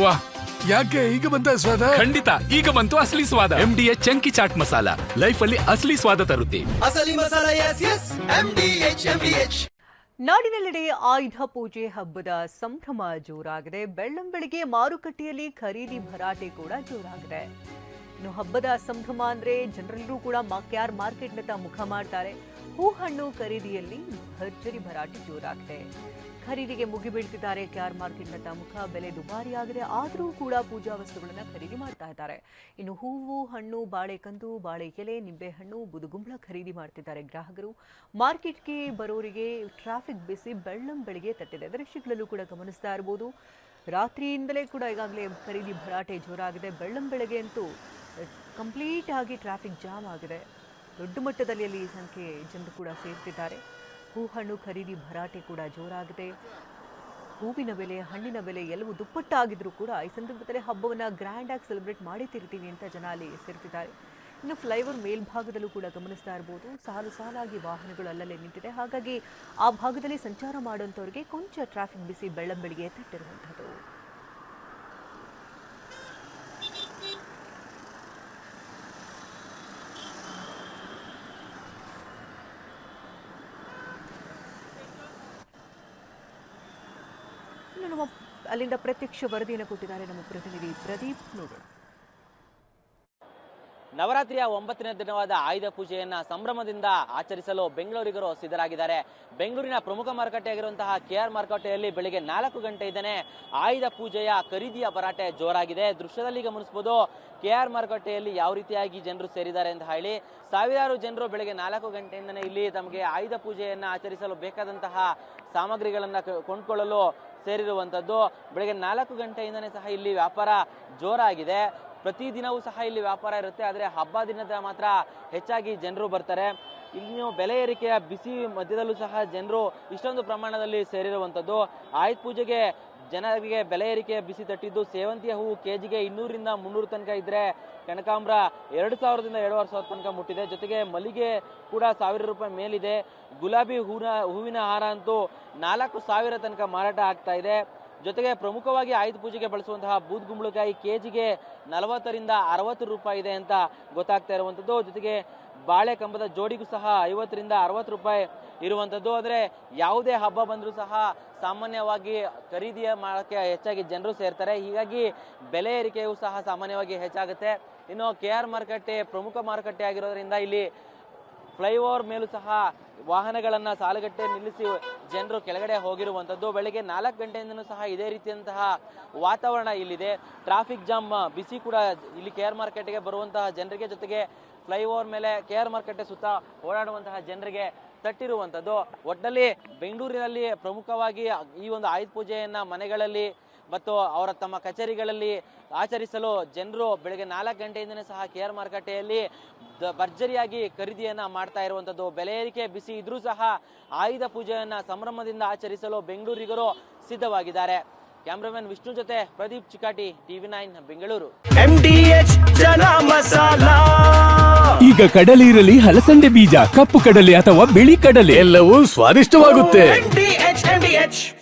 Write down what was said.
ವಾ ಯಾಕೆ ಈಗ ಬಂತ ಸ್ವಾದ? ಖಂಡಿತ ಈಗ ಬಂತು ಅಸಲಿ ಸ್ವಾದ. M D chunky chaat masala. Life ಅಲ್ಲಿ ಅಸಲಿ ಸ್ವಾದ ತರುತ್ತೆ. ಅಸಲಿ ಮಸಾಲ ಎಸ್ S M D H M D H ನಾಡಿನೆಲ್ಲೆಡೆ ಆಯುಧ ಪೂಜೆ ಹಬ್ಬದ ಸಂಭ್ರಮ ಜೋರಾಗಿದೆ. ಬೆಳ್ಳಂಬೆಳಿಗ್ಗೆ ಮಾರುಕಟ್ಟೆಯಲ್ಲಿ ಖರೀದಿ ಭರಾಟೆ ಕೂಡ ಜೋರಾಗಿದೆ. ಇನ್ನು ಹಬ್ಬದ ಸಂಭ್ರಮ ಅಂದ್ರೆ ಜನರೆಲ್ಲರೂ ಕೂಡ ಮಾಕ್ಯಾರ್ ಮಾರ್ಕೆಟ್ನತ್ತ ಮುಖ ಮಾಡ್ತಾರೆ. ಹೂ ಹಣ್ಣು ಖರೀದಿಯಲ್ಲಿ ಭರ್ಜರಿ ಭರಾಟೆ ಜೋರಾಗಿದೆ. ಖರೀದಿಗೆ ಮುಗಿಬೀಳ್ತಿದ್ದಾರೆ. ಕೆಆರ್ ಮಾರ್ಕೆಟ್ನ ಮುಖ ಬೆಲೆ ದುಬಾರಿ ಆಗಿದೆ ಆದರೂ ಕೂಡ ಪೂಜಾ ವಸ್ತುಗಳನ್ನು ಖರೀದಿ ಮಾಡ್ತಾ ಇದ್ದಾರೆ. ಇನ್ನು ಹೂವು, ಹಣ್ಣು, ಬಾಳೆಕಂದು ಬಾಳೆ ಎಲೆ ನಿಂಬೆಹಣ್ಣು ಬುದುಗುಂಬಳ ಖರೀದಿ ಮಾಡ್ತಿದ್ದಾರೆ ಗ್ರಾಹಕರು. ಮಾರ್ಕೆಟ್ಗೆ ಬರೋರಿಗೆ ಟ್ರಾಫಿಕ್ ಬಿಸಿ, ಬೆಳ್ಳಂ ಬೆಳಿಗ್ಗೆ ತಟ್ಟಿದೆ ದೃಶ್ಯಗಳಲ್ಲೂ ಕೂಡ ಗಮನಿಸ್ತಾ ಇರ್ಬೋದು ರಾತ್ರಿಯಿಂದಲೇ ಕೂಡ ಈಗಾಗಲೇ ಖರೀದಿ ಭರಾಟೆ ಜೋರಾಗಿದೆ. ಬೆಳ್ಳಂ ಬೆಳಗ್ಗೆ ಅಂತೂ ಕಂಪ್ಲೀಟ್ ಆಗಿ ಟ್ರಾಫಿಕ್ ಜಾಮ್ ಆಗಿದೆ. ದೊಡ್ಡ ಮಟ್ಟದಲ್ಲಿ ಅಲ್ಲಿ ಈ ಸಂಖ್ಯೆ ಜನರು ಕೂಡ ಸೇರ್ತಿದ್ದಾರೆ. ಹೂ ಹಣ್ಣು ಖರೀದಿ ಭರಾಟೆ ಕೂಡ ಜೋರಾಗಿದೆ. ಹೂವಿನ ಬೆಲೆ, ಹಣ್ಣಿನ ಬೆಲೆ ಎಲ್ಲವೂ ದುಪ್ಪಟ್ಟಾಗಿದ್ರೂ ಕೂಡ ಈ ಸಂದರ್ಭದಲ್ಲಿ ಹಬ್ಬವನ್ನು ಗ್ರ್ಯಾಂಡ್ ಆಗಿ ಸೆಲೆಬ್ರೇಟ್ ಮಾಡಿ ತಿರ್ತೀವಿ ಅಂತ ಜನ ಅಲ್ಲಿ ಸೇರ್ತಿದ್ದಾರೆ ಇನ್ನು ಫ್ಲೈಓವರ್ ಮೇಲ್ಭಾಗದಲ್ಲೂ ಕೂಡ ಗಮನಿಸ್ತಾ ಇರ್ಬೋದು. ಸಾಲು ಸಾಲಾಗಿ ವಾಹನಗಳು ಅಲ್ಲಲ್ಲೇ ನಿಂತಿದೆ. ಹಾಗಾಗಿ ಆ ಭಾಗದಲ್ಲಿ ಸಂಚಾರ ಮಾಡುವಂಥವ್ರಿಗೆ ಕೊಂಚ ಟ್ರಾಫಿಕ್ ಬಿಸಿ ಬೆಳ್ಳಂಬೆಳಿಗ್ಗೆ ತಟ್ಟಿರುವಂಥದ್ದು ನಮ್ಮ ಅಲ್ಲಿಂದ ಪ್ರತ್ಯಕ್ಷ ವರದಿಯನ್ನು ಕೊಟ್ಟಿದ್ದಾರೆ ನಮ್ಮ ಪ್ರತಿನಿಧಿ ಪ್ರದೀಪ್ ನೋಡೋಣ. ನವರಾತ್ರಿಯ ಒಂಬತ್ತನೇ ದಿನವಾದ ಆಯುಧ ಪೂಜೆಯನ್ನ ಸಂಭ್ರಮದಿಂದ ಆಚರಿಸಲು ಬೆಂಗಳೂರಿಗರು ಸಿದ್ಧರಾಗಿದ್ದಾರೆ. ಬೆಂಗಳೂರಿನ ಪ್ರಮುಖ ಮಾರುಕಟ್ಟೆಯಾಗಿರುವಂತಹ ಕೆ ಆರ್ ಮಾರುಕಟ್ಟೆಯಲ್ಲಿ ಬೆಳಿಗ್ಗೆ ನಾಲ್ಕು ಗಂಟೆಯಿಂದನೇ ಆಯುಧ ಪೂಜೆಯ ಖರೀದಿಯ ಭರಾಟೆ ಜೋರಾಗಿದೆ. ದೃಶ್ಯದಲ್ಲಿ ಗಮನಿಸಬಹುದು, ಕೆ ಆರ್ ಮಾರುಕಟ್ಟೆಯಲ್ಲಿ ಯಾವ ರೀತಿಯಾಗಿ ಜನರು ಸೇರಿದ್ದಾರೆ ಅಂತ ಹೇಳಿ. ಸಾವಿರಾರು ಜನರು ಬೆಳಗ್ಗೆ ನಾಲ್ಕು ಗಂಟೆಯಿಂದನೇ ಇಲ್ಲಿ ತಮಗೆ ಆಯುಧ ಪೂಜೆಯನ್ನ ಆಚರಿಸಲು ಬೇಕಾದಂತಹ ಸಾಮಗ್ರಿಗಳನ್ನ ಕೊಂಡ್ಕೊಳ್ಳಲು ಸೇರಿರುವಂತದ್ದು. ಬೆಳಗ್ಗೆ ನಾಲ್ಕು ಗಂಟೆಯಿಂದನೇ ಸಹ ಇಲ್ಲಿ ವ್ಯಾಪಾರ ಜೋರಾಗಿದೆ. ಪ್ರತಿದಿನವೂ ಸಹ ಇಲ್ಲಿ ವ್ಯಾಪಾರ ಇರುತ್ತೆ, ಆದರೆ ಹಬ್ಬ ದಿನದ ಮಾತ್ರ ಹೆಚ್ಚಾಗಿ ಜನರು ಬರ್ತಾರೆ. ಇನ್ನು ಬೆಲೆ ಏರಿಕೆಯ ಬಿಸಿ ಮಧ್ಯದಲ್ಲೂ ಸಹ ಜನರು ಇಷ್ಟೊಂದು ಪ್ರಮಾಣದಲ್ಲಿ ಸೇರಿರುವಂಥದ್ದು. ಆಯುಧ ಪೂಜೆಗೆ ಜನರಿಗೆ ಬೆಲೆ ಏರಿಕೆ ಬಿಸಿ ತಟ್ಟಿದ್ದು, ಸೇವಂತಿಯ ಹೂವು ಕೆಜಿಗೆ ಇನ್ನೂರಿಂದ ಮುನ್ನೂರು ತನಕ ಇದ್ದರೆ ಕನಕಾಂಬ್ರ ಎರಡು ಸಾವಿರದಿಂದ ಎರಡೂವರೆ ಸಾವಿರ ತನಕ ಮುಟ್ಟಿದೆ. ಜೊತೆಗೆ ಮಲ್ಲಿಗೆ ಕೂಡ ಸಾವಿರ ರೂಪಾಯಿ ಮೇಲಿದೆ. ಗುಲಾಬಿ ಹೂವಿನ ಹೂವಿನ ಹಾರ ಅಂತೂ ನಾಲ್ಕು ಸಾವಿರ ತನಕ ಮಾರಾಟ ಆಗ್ತಾ ಇದೆ. ಜೊತೆಗೆ ಪ್ರಮುಖವಾಗಿ ಆಯುಧ ಪೂಜೆಗೆ ಬಳಸುವಂತಹ ಬೂದ್ ಗುಂಬಳಕಾಯಿ ಕೆಜಿಗೆ ನಲವತ್ತರಿಂದ ಅರವತ್ತು ರೂಪಾಯಿ ಇದೆ ಅಂತ ಗೊತ್ತಾಗ್ತಾ ಇರುವಂಥದ್ದು. ಜೊತೆಗೆ ಬಾಳೆ ಕಂಬದ ಜೋಡಿಗೂ ಸಹ ಐವತ್ತರಿಂದ ಅರವತ್ತು ರೂಪಾಯಿ ಇರುವಂಥದ್ದು. ಆದರೆ ಯಾವುದೇ ಹಬ್ಬ ಬಂದರೂ ಸಹ ಸಾಮಾನ್ಯವಾಗಿ ಖರೀದಿಯ ಮಾಡೋಕ್ಕೆ ಹೆಚ್ಚಾಗಿ ಜನರು ಸೇರ್ತಾರೆ. ಹೀಗಾಗಿ ಬೆಲೆ ಏರಿಕೆಯೂ ಸಹ ಸಾಮಾನ್ಯವಾಗಿ ಹೆಚ್ಚಾಗುತ್ತೆ. ಇನ್ನು ಕೆ ಆರ್ ಮಾರುಕಟ್ಟೆ ಪ್ರಮುಖ ಮಾರುಕಟ್ಟೆ ಆಗಿರೋದ್ರಿಂದ ಇಲ್ಲಿ ಫ್ಲೈಓವರ್ ಮೇಲೂ ಸಹ ವಾಹನಗಳನ್ನು ಸಾಲುಗಟ್ಟೆ ನಿಲ್ಲಿಸಿ ಜನರು ಕೆಳಗಡೆ ಹೋಗಿರುವಂಥದ್ದು. ಬೆಳಗ್ಗೆ ನಾಲ್ಕು ಗಂಟೆಯಿಂದನೂ ಸಹ ಇದೇ ರೀತಿಯಂತಹ ವಾತಾವರಣ ಇಲ್ಲಿದೆ. ಟ್ರಾಫಿಕ್ ಜಾಮ್ ಬಿಸಿ ಕೂಡ ಇಲ್ಲಿ ಕೆ ಆರ್ ಮಾರ್ಕೆಟ್ಗೆ ಬರುವಂತಹ ಜನರಿಗೆ ಜೊತೆಗೆ ಫ್ಲೈಓವರ್ ಮೇಲೆ ಕೆ ಆರ್ ಮಾರ್ಕೆಟ್ ಸುತ್ತ ಓಡಾಡುವಂತಹ ಜನರಿಗೆ ತಟ್ಟಿರುವಂಥದ್ದು. ಒಟ್ಟಲ್ಲಿ ಬೆಂಗಳೂರಿನಲ್ಲಿ ಪ್ರಮುಖವಾಗಿ ಈ ಒಂದು ಆಯುಧ ಪೂಜೆಯನ್ನ ಮನೆಗಳಲ್ಲಿ ಮತ್ತು ಅವರ ತಮ್ಮ ಕಚೇರಿಗಳಲ್ಲಿ ಆಚರಿಸಲು ಜನರು ಬೆಳಗ್ಗೆ ನಾಲ್ಕು ಗಂಟೆಯಿಂದಲೇ ಸಹ ಕೆ ಆರ್ ಮಾರುಕಟ್ಟೆಯಲ್ಲಿ ಭರ್ಜರಿಯಾಗಿ ಖರೀದಿಯನ್ನು ಮಾಡ್ತಾ ಇರುವಂಥದ್ದು. ಬೆಲೆ ಏರಿಕೆ ಬಿಸಿ ಇದ್ರೂ ಸಹ ಆಯುಧ ಪೂಜೆಯನ್ನು ಸಂಭ್ರಮದಿಂದ ಆಚರಿಸಲು ಬೆಂಗಳೂರಿಗರು ಸಿದ್ಧವಾಗಿದ್ದಾರೆ. ಕ್ಯಾಮ್ರಾಮನ್ ವಿಷ್ಣು ಜೊತೆ Pradeep Chikati TV nine Bengaluru. M D H ಜನ ಮಸಾಲ ಈಗ ಕಡಲೆ ಇರಲಿ ಹಲಸಂದೆ ಬೀಜ ಕಪ್ಪು ಕಡಲೆ ಅಥವಾ ಬಿಳಿ ಕಡಲೆ. ಎಲ್ಲವೂ ಸ್ವಾದಿಷ್ಟವಾಗುತ್ತೆ. M D H M D H